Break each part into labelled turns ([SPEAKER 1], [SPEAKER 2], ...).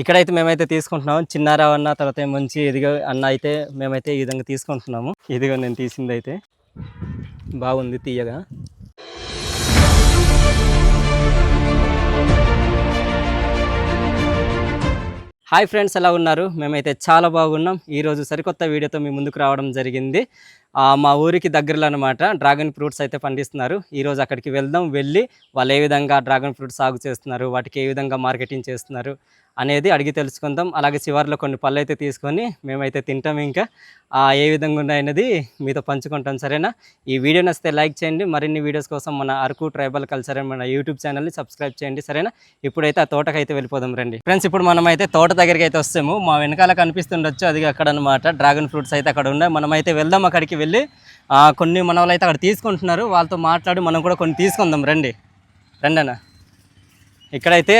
[SPEAKER 1] ఇక్కడైతే మేమైతే తీసుకుంటున్నాము. చిన్నారావు అన్న తర్వాత మంచి ఇదిగో అన్న అయితే మేమైతే ఈ విధంగా తీసుకుంటున్నాము. ఇదిగో నేను తీసింది అయితే బాగుంది తీయగా. హాయ్ ఫ్రెండ్స్ ఎలా ఉన్నారు? మేమైతే చాలా బాగున్నాం. ఈరోజు సరికొత్త వీడియోతో మీ ముందుకు రావడం జరిగింది. మా ఊరికి దగ్గరలో అనమాట డ్రాగన్ ఫ్రూట్స్ అయితే పండిస్తున్నారు. ఈరోజు అక్కడికి వెళ్దాం వెళ్ళి వాళ్ళు ఏ విధంగా డ్రాగన్ ఫ్రూట్ సాగు చేస్తున్నారు వాటికి ఏ విధంగా మార్కెటింగ్ చేస్తున్నారు అనేది అడిగి తెలుసుకుందాం. అలాగే చివరిలో కొన్ని పళ్ళు అయితే తీసుకొని మేమైతే తింటాం ఇంకా. ఏ విధంగా ఉన్నాయనేది మీతో పంచుకుంటాం సరేనా? ఈ వీడియో నచ్చితే లైక్ చేయండి. మరిన్ని వీడియోస్ కోసం మన అరకు ట్రైబల్ కల్చర్ అని మన యూట్యూబ్ ఛానల్ని సబ్స్క్రైబ్ చేయండి సరేనా? ఇప్పుడైతే ఆ తోటకైతే అయితే వెళ్ళిపోదాం రండి. ఫ్రెండ్స్ ఇప్పుడు మనమైతే తోట దగ్గరికి అయితే వస్తాము. మా వెనకాల కనిపిస్తుండొచ్చు అది అక్కడ అనమాట డ్రాగన్ ఫ్రూట్స్ అయితే అక్కడ ఉన్నాయి. మనమైతే వెళ్దాం అక్కడికి వెళ్ళి. కొన్ని మన అయితే అక్కడ తీసుకుంటున్నారు. వాళ్ళతో మాట్లాడి మనం కూడా కొన్ని తీసుకుందాం రండి. రండి అన్న ఇక్కడైతే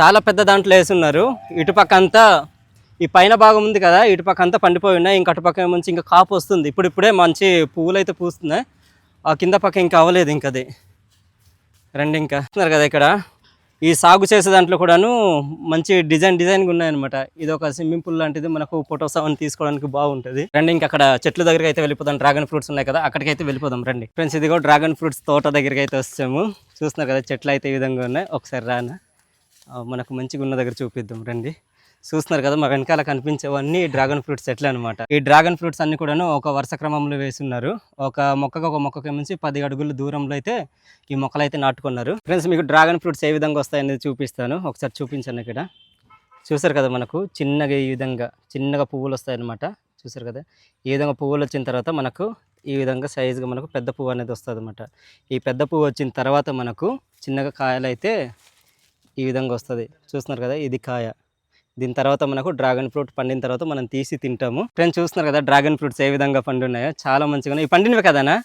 [SPEAKER 1] చాలా పెద్ద దాంట్లో వేసున్నారు ఇటుపక్క అంతా ఈ పైన భాగం ఉంది కదా ఇటుపక్క అంతా పండిపోయి ఉన్నాయి. ఇంకా అటుపక్క నుంచి ఇంకా కాపు వస్తుంది. ఇప్పుడు ఇప్పుడే మంచి పువ్వులు అయితే పూస్తున్నాయి. ఆ కింద పక్క ఇంకా అవ్వలేదు ఇంకా అది. రండి ఇంకా. చూస్తున్నారు కదా ఇక్కడ. ఈ సాగు చేసే దాంట్లో కూడాను మంచి డిజైన్ డిజైన్గా ఉన్నాయన్నమాట. ఇది ఒక స్విమ్మింగ్ పూల్ లాంటిది. మనకు ఫొటోస్ అవన్నీ తీసుకోవడానికి బాగుంటుంది. రండి ఇంకా అక్కడ చెట్ల దగ్గరికి అయితే వెళ్ళిపోదాం. డ్రాగన్ ఫ్రూట్స్ ఉన్నాయి కదా అక్కడికి అయితే వెళ్ళిపోదాం. రండి. ఫ్రెండ్స్ ఇదిగో డ్రాగన్ ఫ్రూట్స్ తోట దగ్గరికి అయితే వచ్చాము. చూస్తున్నారు కదా చెట్లు అయితే ఈ విధంగా ఉన్నాయి. ఒకసారి రానా? మనకు మంచిగా ఉన్న దగ్గర చూపిద్దాం రండి. చూస్తున్నారు కదా మా వెనకాల కనిపించేవన్నీ డ్రాగన్ ఫ్రూట్స్ చెట్లు అనమాట ఈ డ్రాగన్ ఫ్రూట్స్ అన్ని కూడాను ఒక వరుస క్రమంలో వేస్తున్నారు ఒక మొక్కకు ఒక మొక్కకి నుంచి పది అడుగుల దూరంలో అయితే ఈ మొక్కలు అయితే నాటుకున్నారు. ఫ్రెండ్స్ మీకు డ్రాగన్ ఫ్రూట్స్ ఏ విధంగా వస్తాయనేది చూపిస్తాను. ఒకసారి చూపించాను ఇక్కడ. చూసారు కదా మనకు చిన్నగా ఈ విధంగా చిన్నగా పువ్వులు వస్తాయన్నమాట చూసారు కదా ఈ విధంగా పువ్వులు వచ్చిన తర్వాత మనకు ఈ విధంగా సైజుగా మనకు పెద్ద పువ్వు అనేది వస్తుంది అనమాట ఈ పెద్ద పువ్వు వచ్చిన తర్వాత మనకు చిన్నగా కాయలు అయితే ఈ విధంగా వస్తుంది. చూస్తున్నారు కదా ఇది కాయ. దీని తర్వాత మనకు డ్రాగన్ ఫ్రూట్ పండిన తర్వాత మనం తీసి తింటాము. ఫ్రెండ్స్ చూస్తున్నారు కదా డ్రాగన్ ఫ్రూట్స్ ఏ విధంగా పండున్నాయో? చాలా మంచిగా ఉన్నాయి. ఇవి పండినవి కదనా?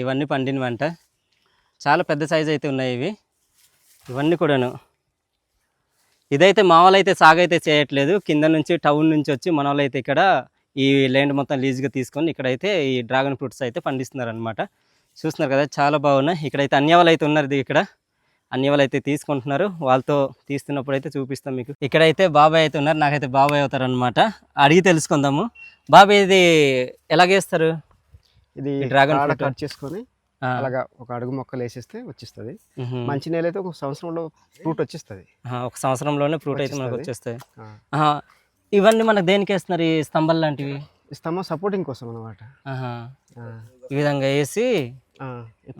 [SPEAKER 1] ఇవన్నీ పండినవి అంట చాలా పెద్ద సైజ్ అయితే ఉన్నాయి ఇవి. ఇవన్నీ కూడాను. ఇదైతే మా వాళ్ళైతే అయితే సాగు అయితే చేయట్లేదు. కింద నుంచి టౌన్ నుంచి వచ్చి మన వాళ్ళైతే ఇక్కడ ఈ ల్యాండ్ మొత్తం లీజ్గా తీసుకొని ఇక్కడైతే ఈ డ్రాగన్ ఫ్రూట్స్ అయితే పండిస్తున్నారు అనమాట చూస్తున్నారు కదా చాలా బాగున్నాయి. ఇక్కడైతే అన్యవాళ్ళు అయితే ఉన్నారు ఇది ఇక్కడ. అన్ని వాళ్ళు అయితే తీసుకుంటున్నారు. వాళ్ళతో తీస్తున్నప్పుడు అయితే చూపిస్తాం మీకు. ఇక్కడైతే బాబాయ్ అయితే ఉన్నారు. నాకైతే బాబాయ్ అవుతారు అనమాట అడిగి తెలుసుకుందాము. బాబాయ్ ఇది ఎలాగేస్తారు
[SPEAKER 2] ఇది
[SPEAKER 1] డ్రాగన్ ఫ్రూట్?
[SPEAKER 2] కట్ చేసుకొని అలాగా ఒక అడుగు మొక్కలు వేసేస్తే వచ్చిస్తుంది. మంచి నేల అయితే ఒక సంవత్సరంలో ఫ్రూట్ వచ్చేస్తుంది.
[SPEAKER 1] ఒక సంవత్సరంలోనే ఫ్రూట్ అయితే మనకు. వచ్చేస్తాయి. ఇవన్నీ మనకు దేనికి వేస్తున్నారు ఈ స్తంభాలు లాంటివి?
[SPEAKER 2] ఇస్తామా సపోర్టింగ్ కోసం అనమాట
[SPEAKER 1] ఈ విధంగా వేసి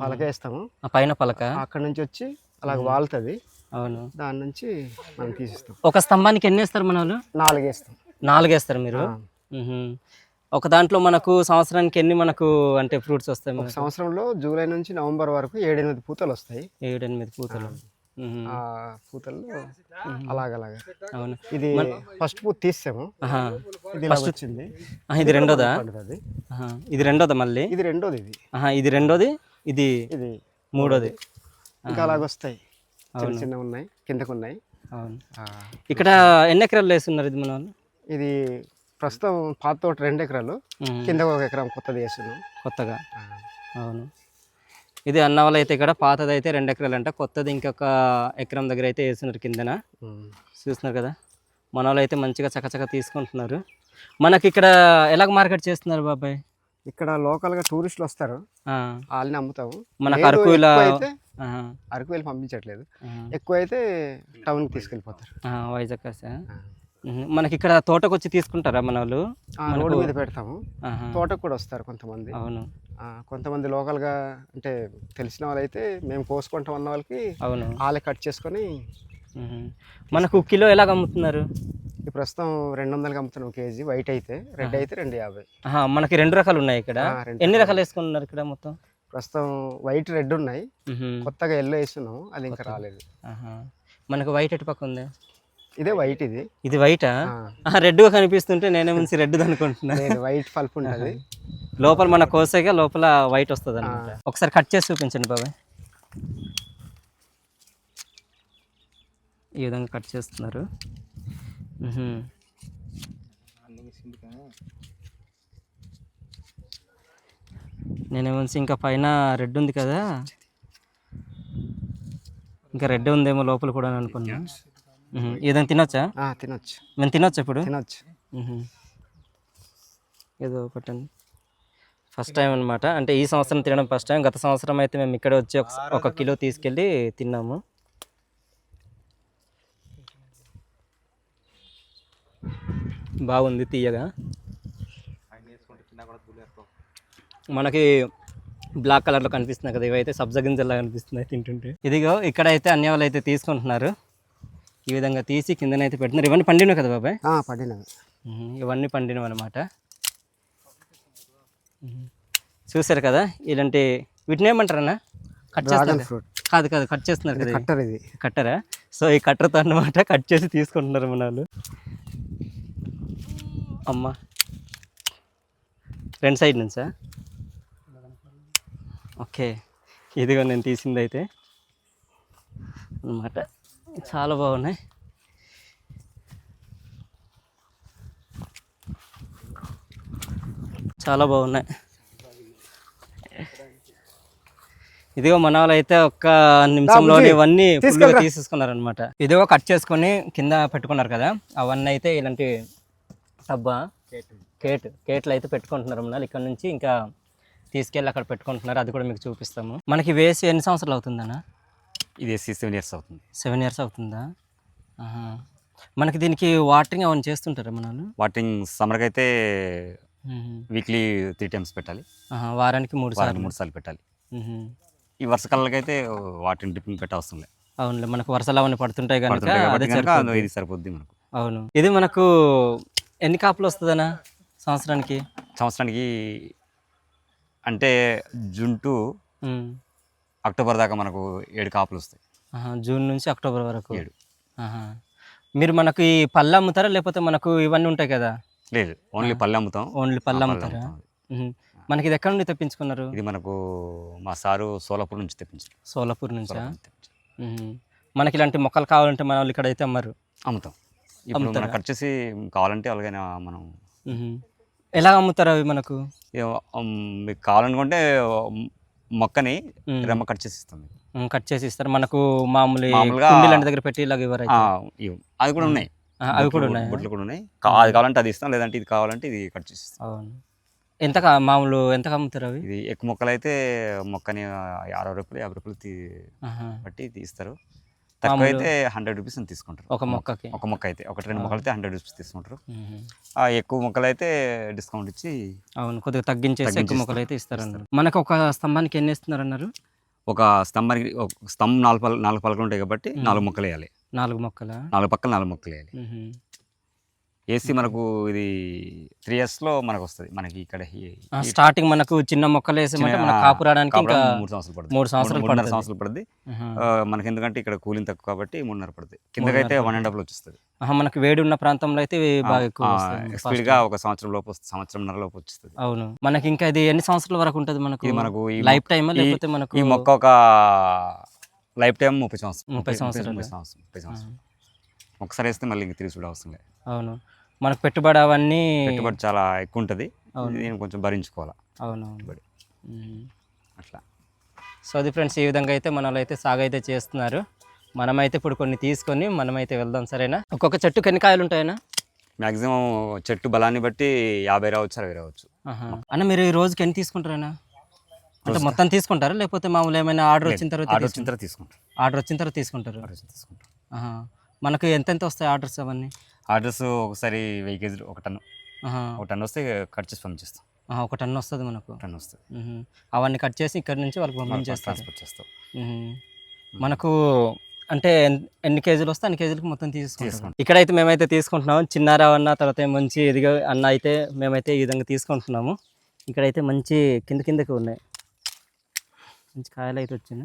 [SPEAKER 2] పలక వేస్తాము.
[SPEAKER 1] ఆ పైన పలక.
[SPEAKER 2] అక్కడ నుంచి వచ్చి అలాగ వాలుతుంది
[SPEAKER 1] అవును.
[SPEAKER 2] దాని నుంచి మనం తీసిస్తాం.
[SPEAKER 1] ఒక స్తంభానికి ఎన్ని వేస్తారు మన వాళ్ళు?
[SPEAKER 2] నాలుగు వేస్తాం
[SPEAKER 1] నాలుగు వేస్తారు మీరు. ఒక దాంట్లో మనకు సంవత్సరానికి ఎన్ని మనకు అంటే ఫ్రూట్స్ వస్తాయి
[SPEAKER 2] ఒక? సంవత్సరంలో జూలై నుంచి నవంబర్ వరకు ఏడెనిమిది పూతలు వస్తాయి.
[SPEAKER 1] ఏడు ఎనిమిది పూతలు
[SPEAKER 2] పూతల్లో అలాగలాగా.
[SPEAKER 1] అవును.
[SPEAKER 2] ఇది ఫస్ట్ పూత తీసాము. ఇది ఇలా వచ్చింది.
[SPEAKER 1] ఇది రెండోదా? ఇది రెండోదా మళ్ళీ?
[SPEAKER 2] ఇది రెండోది ఇది.
[SPEAKER 1] ఇది రెండోది? ఇది
[SPEAKER 2] ఇది
[SPEAKER 1] మూడోది.
[SPEAKER 2] ఇంకా అలాగ వస్తాయి చిన్న చిన్న ఉన్నాయి కిందకు ఉన్నాయి
[SPEAKER 1] అవును ఇక్కడ ఎన్ని ఎకరాలు వేస్తున్నారు ఇది మన వాళ్ళు?
[SPEAKER 2] ఇది ప్రస్తుతం పాత తోట రెండు ఎకరాలు. కింద ఒక ఎకరం కొత్తది వేస్తున్నాం.
[SPEAKER 1] కొత్తగా? అవును. ఇది అన్న వాళ్ళు అయితే ఇక్కడ పాతది అయితే రెండు ఎకరాలు అంట కొత్తది ఇంకొక ఎకరం దగ్గర అయితే వేస్తున్నారు కిందన. చూస్తున్నారు కదా? మన వాళ్ళు అయితే మంచిగా చకచక తీసుకుంటున్నారు. మనకి ఇక్కడ ఎలాగ మార్కెట్ చేస్తున్నారు బాబాయ్?
[SPEAKER 2] ఇక్కడ లోకల్గా టూరిస్టులు వస్తారు. వాళ్ళని అమ్ముతాము
[SPEAKER 1] మనకు
[SPEAKER 2] లేదు,
[SPEAKER 1] అరకు
[SPEAKER 2] అరకు వెళ్ళి పంపించట్లేదు. ఎక్కువ అయితే టౌన్కి తీసుకెళ్ళిపోతారు.
[SPEAKER 1] ఆహా, వైజాగ్. మనకి ఇక్కడ తోటకు వచ్చి తీసుకుంటారా మన వాళ్ళు?
[SPEAKER 2] రోడ్డు మీద పెడతాము. తోటకు కూడా వస్తారు కొంతమంది.
[SPEAKER 1] అవును.
[SPEAKER 2] కొంతమంది లోకల్గా అంటే తెలిసిన వాళ్ళైతే మేము కోసుకుంటాం అన్న వాళ్ళకి
[SPEAKER 1] అవును.
[SPEAKER 2] వాళ్ళే కట్ చేసుకొని.
[SPEAKER 1] మనకు కిలో ఎలాగ అమ్ముతున్నారు?
[SPEAKER 2] ప్రస్తుతం రెండు వందలకి అమ్ముతున్నాం కేజీ వైట్ అయితే. రెడ్ అయితే రెండు యాభై.
[SPEAKER 1] మనకి రెండు రకాలు ఉన్నాయి ఇక్కడ. ఎన్ని రకాలు. వేసుకున్నారు ఇక్కడ మొత్తం?
[SPEAKER 2] ప్రస్తుతం వైట్ రెడ్ ఉన్నాయి. కొత్తగా ఎల్లో వేస్తున్నాము అది ఇంకా రాలేదు.
[SPEAKER 1] మనకు వైట్ ఎటు పక్క ఉంది?
[SPEAKER 2] ఇదే వైట్ ఇది.
[SPEAKER 1] ఇది వైటా? రెడ్గా కనిపిస్తుంటే నేనే మంచి రెడ్ అనుకుంటున్నా.
[SPEAKER 2] లేదు వైట్ పల్ప్ ఉంటుంది.
[SPEAKER 1] లోపల మన కోసేగా లోపల వైట్ వస్తుంది అనమాట ఒకసారి కట్ చేసి చూపించండి బాబాయ్. ఈ విధంగా కట్ చేస్తున్నారు. నేనేమో ఇంకా పైన రెడ్ ఉంది కదా. ఇంకా రెడ్ ఉందేమో లోపల కూడా అని అనుకున్నా. మ్మ్. ఏదైనా తినొచ్చా?
[SPEAKER 2] ఆ, తినొచ్చు.
[SPEAKER 1] మేము తినొచ్చా ఇప్పుడు?
[SPEAKER 2] తినొచ్చు.
[SPEAKER 1] మ్మ్. ఏదో ఒకటండి ఫస్ట్ టైం అనమాట అంటే ఈ సంవత్సరం తినడం ఫస్ట్ టైం గత సంవత్సరం అయితే మేము ఇక్కడ వచ్చి ఒక ఒక కిలో తీసుకెళ్ళి తిన్నాము. బాగుంది తీయగా. మనకి బ్లాక్ కలర్లో కనిపిస్తున్నాయి కదా ఇవైతే సబ్జా గింజల్లా కనిపిస్తున్నాయి తింటుంటే. ఇదిగో ఇక్కడైతే అన్ని వాళ్ళు అయితే తీసుకుంటున్నారు. ఈ విధంగా తీసి కిందనైతే పెడుతున్నారు. ఇవన్నీ పండినవి కదా బాబాయ్?
[SPEAKER 2] పడినవి.
[SPEAKER 1] ఇవన్నీ పండినవి అనమాట చూసారు కదా ఇలాంటి వీటిని ఏమంటారన్నా? కట్ చేస్తారు
[SPEAKER 2] ఫ్రూట్
[SPEAKER 1] కాదు. కాదు కట్ చేస్తున్నారు కదా.
[SPEAKER 2] కట్టర్ ఇది.
[SPEAKER 1] కట్టరా? సో ఈ కట్టర్తో అన్నమాట కట్ చేసి తీసుకుంటున్నారు మన వాళ్ళు. అమ్మ. రెండు సైడ్ నుంచా? ఓకే. ఇదిగో నేను తీసింది అయితే అన్నమాట. చాలా బాగున్నాయి. చాలా బాగున్నాయి. ఇదిగో మన వాళ్ళు అయితే ఒక్క నిమిషంలోనే ఇవన్నీ ఫుల్గా తీసేసుకున్నారు అనమాట ఇదిగో కట్ చేసుకొని కింద పెట్టుకున్నారు కదా అవన్నీ అయితే ఇలాంటి డబ్బా కేట్. కేట్లు అయితే పెట్టుకుంటున్నారు వాళ్ళు ఇక్కడ నుంచి ఇంకా తీసుకెళ్ళి అక్కడ పెట్టుకుంటున్నారు. అది కూడా మీకు చూపిస్తాము. మనకి వేసి ఎన్ని సంవత్సరాలు అవుతుందన్నా
[SPEAKER 3] ఇది ఎస్సీ సెవెన్ ఇయర్స్ అవుతుంది.
[SPEAKER 1] సెవెన్ ఇయర్స్ అవుతుందా. మనకి దీనికి వాటరింగ్ అవన్నీ చేస్తుంటారా మన
[SPEAKER 3] వాటింగ్ సమ్మర్కి అయితే. వీక్లీ త్రీ టైమ్స్ పెట్టాలి.
[SPEAKER 1] వారానికి మూడు సార్లు.
[SPEAKER 3] మూడు సార్లు పెట్టాలి. ఈ వర్షకాలకి అయితే వాటిని డ్రిప్పింగ్ పెట్టవసరం లేదు
[SPEAKER 1] అవునులే మనకు వర్షాలు అవన్నీ పడుతుంటాయి కనుక.
[SPEAKER 3] ఇది సరిపోద్ది మనకు.
[SPEAKER 1] అవును. ఇది మనకు ఎన్ని కాపులు వస్తుందన్నా సంవత్సరానికి?
[SPEAKER 3] సంవత్సరానికి అంటే జూన్ టు. అక్టోబర్ దాకా మనకు ఏడు కాపులు వస్తాయి.
[SPEAKER 1] జూన్ నుంచి అక్టోబర్ వరకు.
[SPEAKER 3] ఏడు.
[SPEAKER 1] మీరు మనకు ఈ పళ్ళు అమ్ముతారా లేకపోతే మనకు ఇవన్నీ ఉంటాయి కదా?
[SPEAKER 3] లేదు ఓన్లీ పల్లె అమ్ముతాం.
[SPEAKER 1] ఓన్లీ పళ్ళు
[SPEAKER 3] పళ్ళు
[SPEAKER 1] అమ్ముతారా?
[SPEAKER 3] అమ్ముతాం.
[SPEAKER 1] మ్మ్. మనకి ఇది ఎక్కడ నుండి తెప్పించుకున్నారు?
[SPEAKER 3] ఇది మనకు మా సారు సోలాపూర్ నుంచి తెప్పించారు.
[SPEAKER 1] సోలాపూర్ నుంచా. మనకి ఇలాంటి మొక్కలు కావాలంటే మన వాళ్ళు ఇక్కడ అయితే అమ్మరు.
[SPEAKER 3] అమ్ముతాం. ఇప్పుడు మనకు కట్ చేసి కావాలంటే అలాగైనా మనం
[SPEAKER 1] మ్మ్. ఎలా అమ్ముతారు అవి మనకు?
[SPEAKER 3] ఏ- ఉమ్, మీకు కావాలనుకుంటే ఉమ్, మొక్కని
[SPEAKER 1] మ్మ్.
[SPEAKER 3] రెమ్మ కట్ చేసి ఇస్తాం మీకు.
[SPEAKER 1] మ్మ్, కట్ చేసి ఇస్తారు. మనకు మామూలు
[SPEAKER 3] మామూలుగా-
[SPEAKER 1] దగ్గర పెట్టి ఇలాగ ఇవ్వరు
[SPEAKER 3] ఆ. అది కూడా ఉన్నాయి.
[SPEAKER 1] ఆ, అవి కూడా ఉన్నాయి?
[SPEAKER 3] బొట్లు కూడా ఉన్నాయి. కా- అది కావాలంటే అది ఇస్తాం లేదంటే ఇది కావాలంటే ఇది కట్ చేసి ఇస్తాం.
[SPEAKER 1] అవును. ఎంత కా- మామూలు ఎంత అమ్ముతారు అవి?
[SPEAKER 3] ఇది ఎక్కువ మొక్కలు అయితే మొక్కని అరవై రూపాయలు యాభై రూపాయలు తీ
[SPEAKER 1] ఆహా.
[SPEAKER 3] బట్టి తీస్తారు. తక్కువ అయితే హండ్రెడ్ రూపీస్ అని తీసుకుంటారు.
[SPEAKER 1] ఒక మొక్కకి.
[SPEAKER 3] ఒక మొక్క అయితే ఒకటి రెండు మొక్కలు అయితే హండ్రెడ్ రూపీస్ తీసుకుంటారు. ఆ ఎక్కువ మొక్కలు అయితే డిస్కౌంట్ ఇచ్చి
[SPEAKER 1] అవును కొద్దిగా తగ్గించేసి ఎక్కువ
[SPEAKER 3] తగ్గించి
[SPEAKER 1] మొక్కలు అయితే ఇస్తారన్నారు మనకు ఒక స్తంభానికి ఎన్ని ఇస్తున్నారు అన్నారు
[SPEAKER 3] ఒక స్తంభానికి ఒక స్తంభం నాలుగు పల నాలుగు పలకలు ఉంటాయి కాబట్టి నాలుగు మొక్కలు వేయాలి.
[SPEAKER 1] నాలుగు మొక్కల?
[SPEAKER 3] నాలుగు పక్కల నాలుగు మొక్కలు వేయాలి. ఏసీ మనకు ఇది త్రీ ఇయర్స్లో మనకు వస్తుంది మనకి ఇక్కడ
[SPEAKER 1] స్టార్టింగ్ మనకు చిన్న మొక్కలు మనకు కాపు రావడానికి ఇంకా
[SPEAKER 3] మూడు సంవత్సరాలు పడుతుంది.
[SPEAKER 1] మూడు సంవత్సరాలు
[SPEAKER 3] మూడున్నర
[SPEAKER 1] పడుతుంది.
[SPEAKER 3] సంవత్సరాలు పడుతుంది మనకి ఎందుకంటే ఇక్కడ కూలింగ్ తక్కువ కాబట్టి మూడున్నర పడుతుంది కిందకైతే వన్ అండ్ హాఫ్ వచ్చేస్తుంది.
[SPEAKER 1] మనకు వేడి ఉన్న ప్రాంతంలో అయితే బాగా ఎక్కువ.
[SPEAKER 3] స్పీడ్గా ఒక సంవత్సరం లోపు వస్తుంది సంవత్సరంన్నర లోపు వచ్చేస్తుంది.
[SPEAKER 1] అవును. మనకి ఇంకా ఇది ఎన్ని సంవత్సరాల వరకు ఉంటుంది మనకు?
[SPEAKER 3] మనకు
[SPEAKER 1] లైఫ్ టైమ్ లేకపోతే మనకు
[SPEAKER 3] ఈ మొక్క ఒక లైఫ్ టైం ముప్పై సంవత్సరం
[SPEAKER 1] ముప్పై సంవత్సరాలు.
[SPEAKER 3] ముప్పై సంవత్సరం ముప్పై సంవత్సరం. ఒకసారి వేస్తే మళ్ళీ ఇంక తిరిగి చూడ అవసరం లేదు.
[SPEAKER 1] అవును. మనకు పెట్టుబడి అవన్నీ
[SPEAKER 3] పెట్టుబడి చాలా ఎక్కువ ఉంటుంది
[SPEAKER 1] అవును.
[SPEAKER 3] దీన్ని కొంచెం భరించుకోవాలి?
[SPEAKER 1] అవునవును.
[SPEAKER 3] పెట్టుబడి. అట్లా.
[SPEAKER 1] సో అది ఫ్రెండ్స్ ఈ విధంగా అయితే మన వాళ్ళు అయితే సాగు అయితే చేస్తున్నారు. మనమైతే ఇప్పుడు కొన్ని తీసుకొని మనమైతే వెళ్దాం సరేనా? ఒక్కొక్క చెట్టుకి ఎన్ని కాయలు ఉంటాయనా
[SPEAKER 3] మ్యాక్సిమం చెట్టు బలాన్ని బట్టి యాభై రావచ్చు అరవై రావచ్చు.
[SPEAKER 1] అన్న మీరు ఈ రోజుకి ఎన్ని తీసుకుంటారన్నా? అంటే మొత్తం తీసుకుంటారా? లేకపోతే మామూలు ఏమైనా ఆర్డర్ వచ్చిన తర్వాత
[SPEAKER 3] ఆర్డర్ వచ్చిన తర్వాత తీసుకుంటాం
[SPEAKER 1] ఆర్డర్ వచ్చిన తర్వాత తీసుకుంటారు. మనకు ఎంతెంత వస్తాయి ఆర్డర్స్ అవన్నీ?
[SPEAKER 3] ఆర్డర్స్ ఒకసారి వెయ్యి కేజీలు ఒక టన్ను. ఒక టన్ను వస్తే కట్ చేసి పంపించేస్తాం
[SPEAKER 1] ఆహా, ఒక టన్ వస్తుంది మనకు.
[SPEAKER 3] టన్ వస్తుంది.
[SPEAKER 1] అవన్నీ కట్ చేసి ఇక్కడ నుంచి వాళ్ళకి పంపించేస్తారు.
[SPEAKER 3] ట్రాన్స్పోర్ట్ చేస్తాం.
[SPEAKER 1] మనకు అంటే ఎన్- ఎన్ని కేజీలు వస్తే అన్ని కేజీలకు మొత్తం తీసుకుంటాం. ఇక్కడైతే మేమైతే తీసుకుంటున్నాము. చిన్నారావు అన్న తర్వాత మంచి ఎదిగా అన్న అయితే మేమైతే ఈ విధంగా తీసుకుంటున్నాము. ఇక్కడైతే మంచి కింద కిందకి ఉన్నాయి. మంచి కాయలు అయితే
[SPEAKER 3] పెట్టండి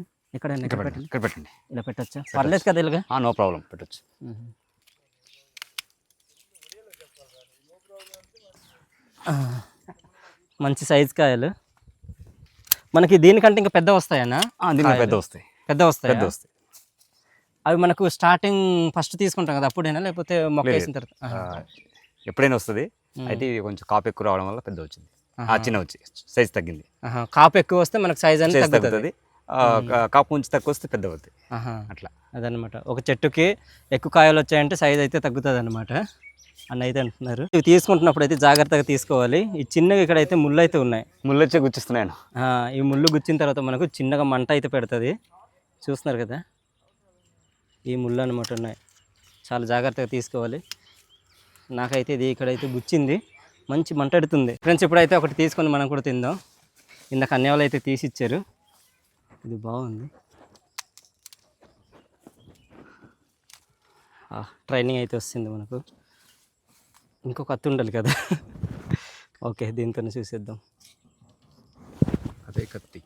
[SPEAKER 3] ఇక్కడ పెట్టండి.
[SPEAKER 1] ఇలా పెట్టచ్చా? పర్లేదు కదా ఇలాగా?
[SPEAKER 3] నో ప్రాబ్లం పెట్టచ్చు
[SPEAKER 1] మ్మ్. ఆ, మంచి సైజ్ కాయలు. మనకి దీనికంటే ఇంకా పెద్ద వస్తాయన్నా
[SPEAKER 3] పెద్ద వస్తాయి.
[SPEAKER 1] పెద్ద వస్తాయి?
[SPEAKER 3] పెద్ద వస్తాయి.
[SPEAKER 1] అవి మనకు స్టార్టింగ్ ఫస్ట్ తీసుకుంటాం కదా అప్పుడేనా? లేకపోతే మొక్క. వేసిన తర్వాత?
[SPEAKER 3] ఎప్పుడైనా వస్తుంది. అయితే ఇది కొంచెం కాపు ఎక్కువ రావడం వల్ల పెద్ద వచ్చింది. ఆ చిన్న వచ్చి సైజ్ తగ్గింది.
[SPEAKER 1] కాపు ఎక్కువ వస్తే మనకు సైజ్ అనేది తగ్గుతుంది.
[SPEAKER 3] కాపు ఉంచి తక్కువ వస్తే పెద్ద అవుతాయి
[SPEAKER 1] ఆహా.
[SPEAKER 3] అట్లా.
[SPEAKER 1] అదనమాట. ఒక చెట్టుకి ఎక్కువ కాయలు వచ్చాయంటే సైజ్ అయితే తగ్గుతుంది అనమాట అన్న అయితే అంటున్నారు. ఇవి తీసుకుంటున్నప్పుడు అయితే జాగ్రత్తగా తీసుకోవాలి. ఈ చిన్నగా ఇక్కడ అయితే ముళ్ళు అయితే ఉన్నాయి.
[SPEAKER 3] ముళ్ళు వచ్చే గుచ్చిస్తున్నాను
[SPEAKER 1] ఆ, ఈ ముళ్ళు గుచ్చిన తర్వాత మనకు చిన్నగా మంట అయితే పెడుతుంది. చూస్తున్నారు కదా? ఈ ముళ్ళు అనమాట ఉన్నాయి. చాలా జాగ్రత్తగా తీసుకోవాలి. నాకైతే ఇది ఇక్కడైతే గుచ్చింది. మంచి మంట ఎడుతుంది. ఫ్రెండ్స్ ఇప్పుడైతే ఒకటి తీసుకొని మనం కూడా తిందాం. ఇందాక అన్ని వాళ్ళు అయితే తీసి ఇచ్చారు ఇది బాగుంది. ట్రైనింగ్ అయితే వస్తుంది మనకు. ఇంకొక కత్తి ఉండాలి కదా. ఓకే దీంతో చూసేద్దాం.
[SPEAKER 3] అదే కత్తి.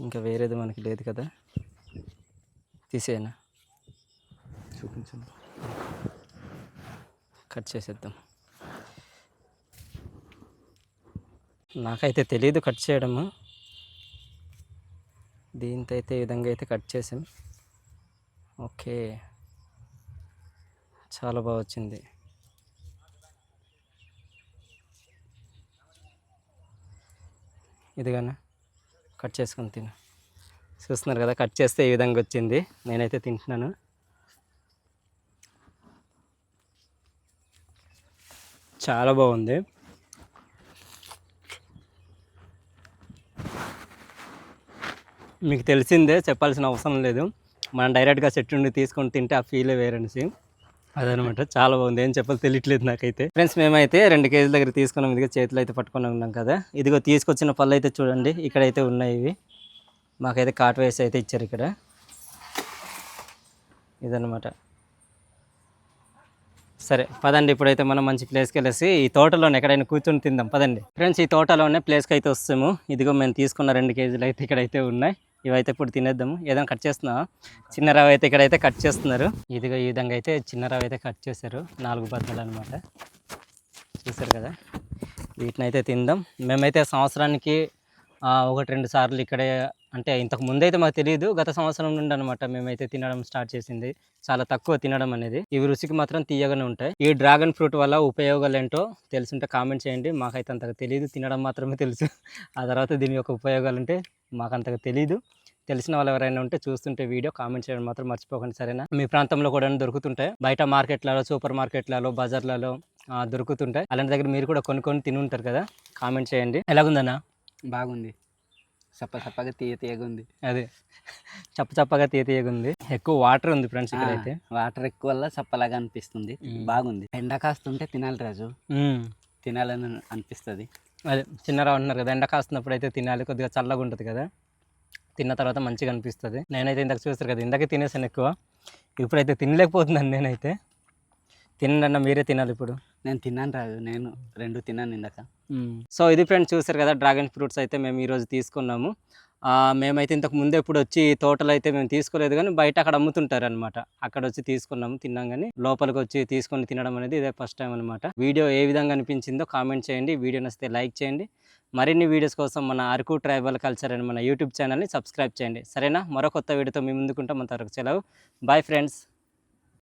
[SPEAKER 1] ఇంకా వేరేది మనకి లేదు కదా. తీసేయనా?
[SPEAKER 3] చూపించండి.
[SPEAKER 1] కట్ చేసేద్దాం. నాకైతే తెలియదు కట్ చేయడము. దీంతో అయితే ఈ విధంగా అయితే కట్ చేసాం. ఓకే. చాలా బాగా వచ్చింది. ఇదిగానా కట్ చేసుకొని తిను. చూస్తున్నారు కదా కట్ చేస్తే ఈ విధంగా వచ్చింది. నేనైతే తింటున్నాను. చాలా బాగుంది. మీకు తెలిసిందే చెప్పాల్సిన అవసరం లేదు. మనం డైరెక్ట్గా చెట్టు నుండి తీసుకొని తింటే ఆ ఫీలే వేరనేసి. అదనమాట. చాలా బాగుంది. ఏం చెప్పాలి తెలియట్లేదు నాకైతే. ఫ్రెండ్స్ మేమైతే రెండు కేజీల దగ్గర తీసుకున్నాం. ఇదిగో చేతిలో అయితే పట్టుకుని ఉన్నాం కదా. ఇదిగో తీసుకొచ్చిన పళ్ళు అయితే చూడండి. ఇక్కడైతే ఉన్నాయి ఇవి. మాకైతే కాట్ వేసి అయితే ఇచ్చారు ఇక్కడ. ఇదన్నమాట. సరే పదండి ఇప్పుడైతే మనం మంచి ప్లేస్కి వెళ్ళేసి ఈ తోటలోనే ఎక్కడైనా కూర్చొని తిందాం పదండి. ఫ్రెండ్స్ ఈ తోటలోనే ప్లేస్కి అయితే వస్తాము. ఇదిగో మేము తీసుకున్న రెండు కేజీలు అయితే ఇక్కడైతే ఉన్నాయి. ఇవైతే ఇప్పుడు తినేద్దాము. ఏదైనా కట్ చేస్తున్నావా? చిన్న రవ్వ అయితే ఇక్కడైతే కట్ చేస్తున్నారు. ఇదిగో ఈ విధంగా అయితే చిన్న రవ్వ అయితే కట్ చేశారు. నాలుగు బద్దలు అనమాట చూసారు కదా? వీటిని అయితే తిందాం. మేమైతే సంవత్సరానికి ఒకటి రెండు సార్లు ఇక్కడే అంటే ఇంతకు ముందు అయితే మాకు తెలియదు. గత సంవత్సరం నుండి అనమాట మేమైతే తినడం స్టార్ట్ చేసింది. చాలా తక్కువ తినడం అనేది. ఇవి రుచికి మాత్రం తీయగానే ఉంటాయి. ఈ డ్రాగన్ ఫ్రూట్ వల్ల ఉపయోగాలు ఏంటో తెలుసుంటే కామెంట్ చేయండి. మాకైతే అంతగా తెలియదు తినడం మాత్రమే తెలుసు. ఆ తర్వాత దీని యొక్క ఉపయోగాలు అంటే మాకు అంతగా తెలియదు తెలిసిన వాళ్ళు ఎవరైనా ఉంటే చూస్తుంటే వీడియో కామెంట్ చేయడం మాత్రం మర్చిపోకండి. సరేనా? మీ ప్రాంతంలో కూడా దొరుకుతుంటాయి బయట మార్కెట్లలో సూపర్ మార్కెట్లలో బజార్లలో దొరుకుతుంటాయి. అలాంటి దగ్గర మీరు కూడా కొనుక్కొని తిని ఉంటారు కదా? కామెంట్ చేయండి. ఎలాగుందన్నా?
[SPEAKER 4] బాగుంది. సప్ప సప్పగా తీయ తీయగా ఉంది
[SPEAKER 1] అదే. చప్ప చప్పగా తీయ తీయగా ఉంది ఎక్కువ వాటర్ ఉంది ఫ్రెండ్స్ ఇక్కడైతే.
[SPEAKER 4] వాటర్ ఎక్కువ వల్ల సప్పలాగా అనిపిస్తుంది. బాగుంది. ఎండ కాస్తుంటే తినాలి రాజు. తినాలని అనిపిస్తుంది.
[SPEAKER 1] అదే చిన్నరావు అంటున్నారు కదా ఎండ కాస్తున్నప్పుడు అయితే తినాలి. కొద్దిగా చల్లగా ఉంటుంది కదా. తిన్న తర్వాత మంచిగా అనిపిస్తుంది. నేనైతే ఇందాక చూస్తారు కదా ఇందాకే తినేసాను ఎక్కువ. ఇప్పుడైతే తినలేకపోతున్నాను నేనైతే. తినడన్నా మీరే తినాలి ఇప్పుడు?
[SPEAKER 4] నేను తిన్నాను రాజు నేను రెండు తిన్నాను ఇందాక.
[SPEAKER 1] సో ఇది ఫ్రెండ్స్ చూసారు కదా డ్రాగన్ ఫ్రూట్స్ అయితే మేము ఈరోజు తీసుకున్నాము. మేమైతే ఇంతకు ముందు ఎప్పుడు వచ్చి తోటలో అయితే మేము తీసుకోలేదు కానీ బయట అక్కడ అమ్ముతుంటారు అనమాట అక్కడ వచ్చి తీసుకున్నాము తిన్నాం కానీ లోపలికి వచ్చి తీసుకొని తినడం అనేది ఇదే ఫస్ట్ టైం అనమాట వీడియో ఏ విధంగా అనిపించిందో కామెంట్ చేయండి వీడియో నచ్చితే లైక్ చేయండి. మరిన్ని వీడియోస్ కోసం మన అరకు ట్రైబల్ కల్చర్ అని మన యూట్యూబ్ ఛానల్ని సబ్స్క్రైబ్ చేయండి. సరేనా? మరో కొత్త వీడియోతో మీ ముందుకుంటాం అంతవరకు సెలవు. Bye friends